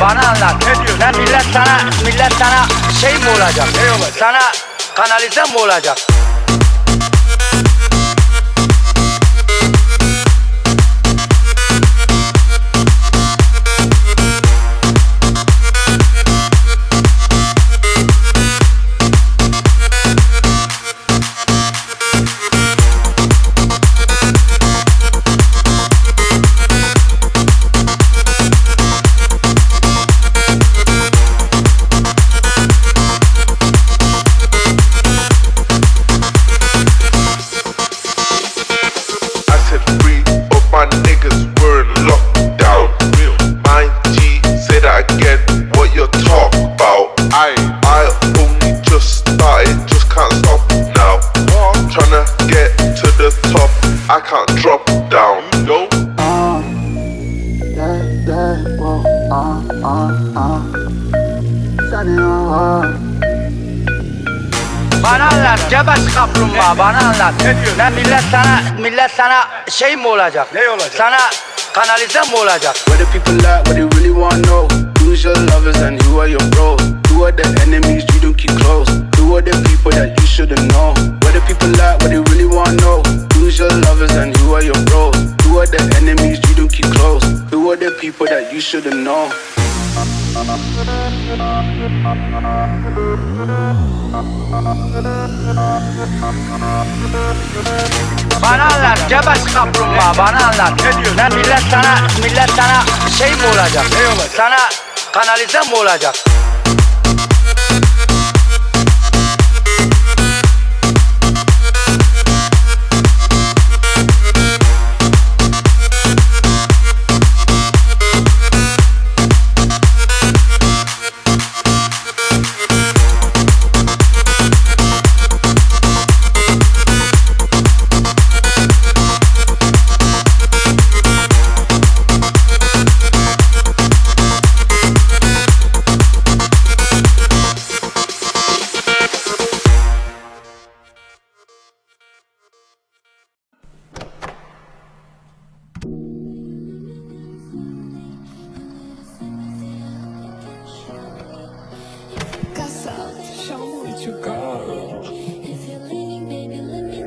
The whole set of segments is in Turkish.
bana anlat. Ne diyorsun? Lan millet sana, millet sana şey mi olacak? Ne olacak? Sana kanalize mi olacak? Bana anlat Cebeş kaplumbağa bana anlat. Ne diyorsun? Lan millet sana, millet sana şey mi olacak? Ne olacak? Sana kanalize mi olacak? Where the people at, what they really wanna know Who's your lovers and who are your bros Who are the enemies you don't keep close Who are the people that you shouldn't know Where the people at, what they really wanna know Who's your lovers and who are your bros Who are the enemies you don't keep close Who are the people that you shouldn't know Bana anlat Cebeş kaplumbağa bana anlat. Ne diyorsun? Lan millet sana, millet sana şey mi olacak? Ne olacak? Sana kanalize mi olacak?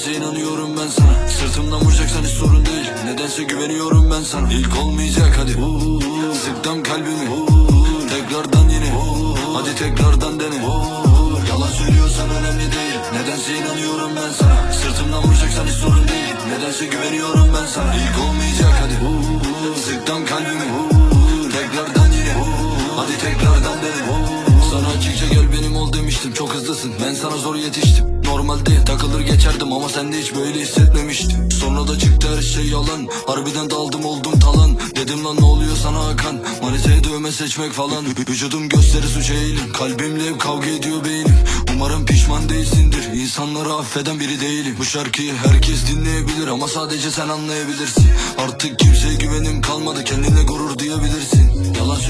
Nedense inanıyorum ben sana. Sırtımdan vuracaksan hiç sorun değil. Nedense güveniyorum ben sana. İlk olmayacak hadi. Sıktım kalbimi. Tekrardan yine. Hadi tekrardan dene. Yalan söylüyorsan önemli değil. Nedense inanıyorum ben sana. Sırtımdan vuracaksan hiç sorun değil. Nedense güveniyorum ben sana. İlk olmayacak hadi. Sıktım kalbimi. Tekrardan yine. Hadi tekrardan dene. Sana açıkça gel benim ol demiştim. Çok hızlısın. Ben sana zor yetiştim geçerdim ama sen hiç böyle hissetmemiştim. Sonra da çıktı her şey yalan. Harbiden daldım oldum talan. Dedim lan ne oluyor sana Hakan? Maniteye dövme seçmek falan. Vü- Vücudum gösteri suç eğilim. Kalbimle hep kavga ediyor beynim. Umarım pişman değilsindir. İnsanları affeden biri değilim. Bu şarkıyı herkes dinleyebilir Ama sadece sen anlayabilirsin. Artık kimseye güvenim kalmadı. Kendine gurur duyabilirsin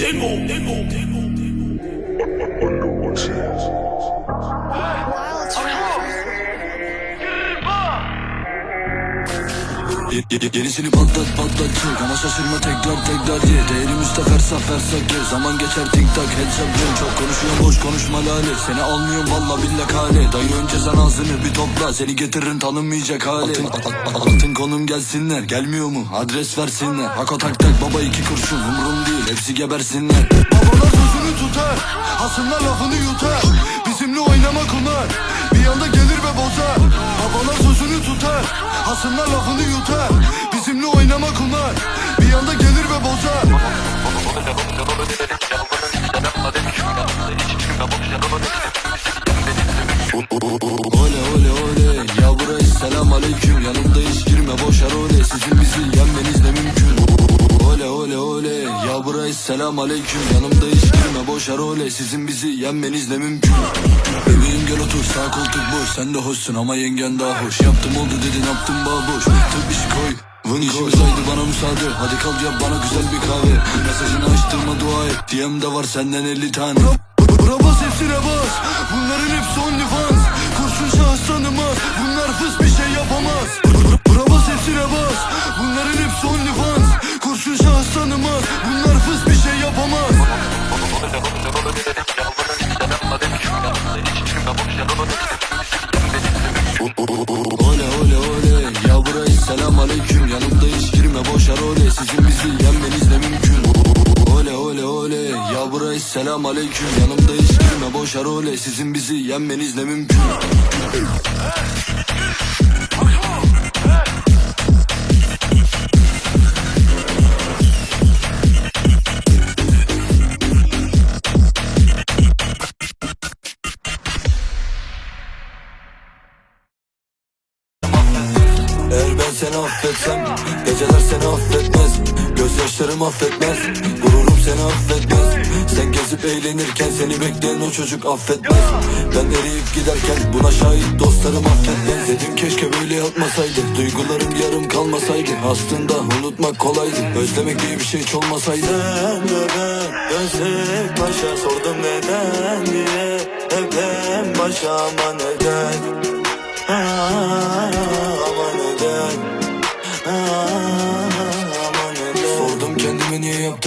Ye- ye- Yenisini patlat patlat. Çek Ama şaşırma tekrar tekrar ye. Değerim üstte fersah fersah ye Zaman geçer tik tak headshot ye Çok konuşuyorum boş konuşma lale. Seni almıyorum valla billah kale. Dayı önce sen ağzını bir topla. Seni getiririm tanınmayacak hale. Altın, a- a- altın konum gelsinler. Gelmiyor mu? Adres versinler. Hako tak tak baba iki kurşun. Umrum değil hepsi gebersinler. Babalar sözünü tutar. Hasımlar lafını yutar. Bizimle oynama kumar Bir anda gelir bozar Babalar sözünü tutar. Hasımlar lafını yutar. Bizimle oynama kumar Bir anda gelir ve bozar. Ole ole ole. Ya buraya selam aleyküm Yanımda hiç girme boş role Sizin bizi yenmeniz ne mümkün. Ole ole ole. Ya buraya selam aleyküm Yanımda hiç girme boş role Sizin bizi yenmeniz ne mümkün. Bebeğim Sen de hoşsun ama yengen daha hoş. Yaptım oldu dedin yaptım boş. Tıp işi koy. Vın İşimiz haydi bana müsaade. Hadi kal yap bana güzel bir kahve. Mesajını açtırma dua et. DM'de var senden 50 tane. Bura bas hepsine bas. Bunların hepsi OnlyFans. Kurşun şahıs tanımaz selam aleyküm Yanımda hiç girme boş role Sizin bizi yenmeniz ne mümkün. Eğer ben seni affetsem Geceler seni affetmez. Gözyaşlarım affetmez. Gururum seni affetmez Sen gezip eğlenirken seni bekleyen o çocuk affetmez. Ben eriyip giderken buna şahit dostlarım affetmez. Dedim keşke böyle yapmasaydı Duygularım yarım kalmasaydı. Aslında unutmak kolaydı. Özlemek diye bir şey hiç olmasaydı. Sen de ben dönsek başa sordum neden diye. Hep en başa ama neden? Ah,